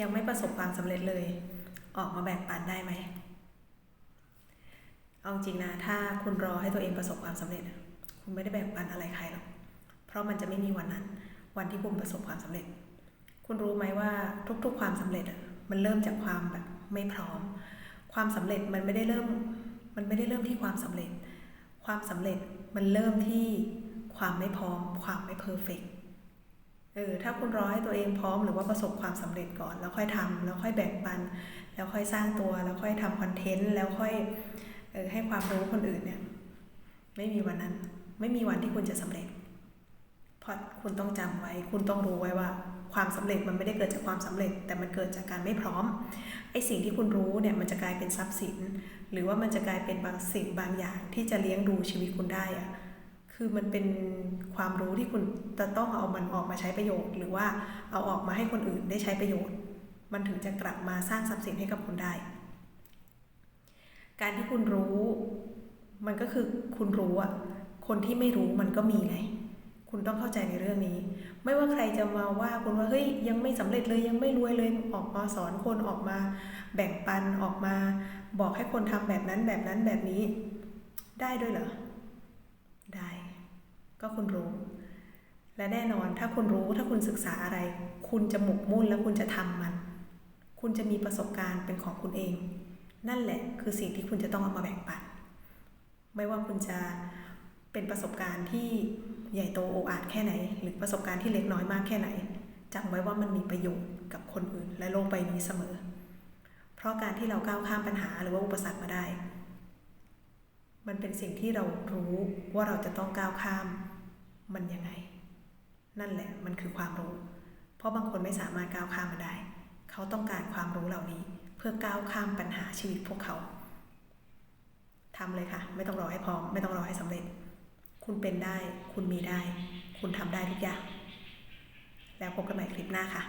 ยังไม่ประสบความสำเร็จเลย ออกมาแบ่งปันได้ไหม เอาจริงนะ ถ้าคุณรอให้ตัวเองประสบความสำเร็จ คุณไม่ได้แบ่งปันอะไรใครหรอก เพราะมันจะไม่มีวันนั้น วันที่คุณประสบความสำเร็จ คุณรู้ไหมว่าทุกๆความสำเร็จมันเริ่มจากความแบบไม่พร้อม ความสำเร็จมันไม่ได้เริ่ม มันไม่ได้เริ่มที่ความสำเร็จ ความสำเร็จมันเริ่มที่ความไม่พร้อม ความไม่เพอร์เฟกต์ เออถ้าคุณรอให้ตัวเองพร้อมหรือว่าประสบความสำเร็จก่อน แล้วค่อยทำแล้วค่อยแบ่งปัน แล้วค่อยสร้างตัว แล้วค่อยทำคอนเทนต์แล้วค่อยเออให้ความรู้คนอื่นเนี่ย ไม่มีวันนั้น ไม่มีวันที่คุณจะสำเร็จเพราะคุณต้องจำไว้ คุณต้องรู้ไว้ว่า ความสำเร็จมันไม่ได้เกิดจากความสำเร็จ แต่มันเกิดจากการไม่พร้อมไอ้สิ่งที่คุณรู้เนี่ยมันจะกลายเป็นทรัพย์สิน หรือว่ามันจะกลายเป็นบางสิ่งบางอย่างที่จะเลี้ยงดูชีวิตคุณได้อะ คือมันเป็นความรู้ที่คุณจะต้องเอามันออกมาใช้ประโยชน์ หรือว่าเอาออกมาให้คนอื่นได้ใช้ประโยชน์ มันถึงจะกลับมาสร้างทรัพย์สินให้กับคุณได้ การที่คุณรู้ มันก็คือคุณรู้อะคนที่ไม่รู้มันก็มีไงคุณต้องเข้าใจในเรื่องนี้ ไม่ว่าใครจะมาว่าคุณว่าเฮ้ยยังไม่สำเร็จเลยยังไม่รวยเลยออกมาสอนคนออกมา แบ่งปันออกมา บอกให้คนทำแบบนั้นแบบนั้นแบบนี้ ได้ด้วยเหรอ ก็คุณรู้ และแน่นอนถ้าคุณรู้ถ้าคุณศึกษาอะไร คุณจะหมกมุ่นแล้วคุณจะทำมัน คุณจะมีประสบการณ์เป็นของคุณเอง นั่นแหละคือสิ่งที่คุณจะต้องเอามาแบ่งปัน ไม่ว่าคุณจะเป็นประสบการณ์ที่ใหญ่โตโออาจแค่ไหน หรือประสบการณ์ที่เล็กน้อยมากแค่ไหนจำไว้ว่ามันมีประโยชน์กับคนอื่นและโลกใบนี้เสมอ เพราะการที่เราก้าวข้ามปัญหาหรือว่าอุปสรรคมาได้ มันเป็นสิ่งที่เรารู้ว่าเราจะต้องก้าวข้าม มันยังไง นั่นแหละมันคือความรู้ เพราะบางคนไม่สามารถก้าวข้ามมาได้ เขาต้องการความรู้เหล่านี้ เพื่อก้าวข้ามปัญหาชีวิตพวกเขาทำเลยค่ะ ไม่ต้องรอให้พร้อมไม่ต้องรอให้สำเร็จ คุณเป็นได้ คุณมีได้ คุณทำได้ทุกอย่าง แล้วพบกันใหม่คลิปหน้าค่ะ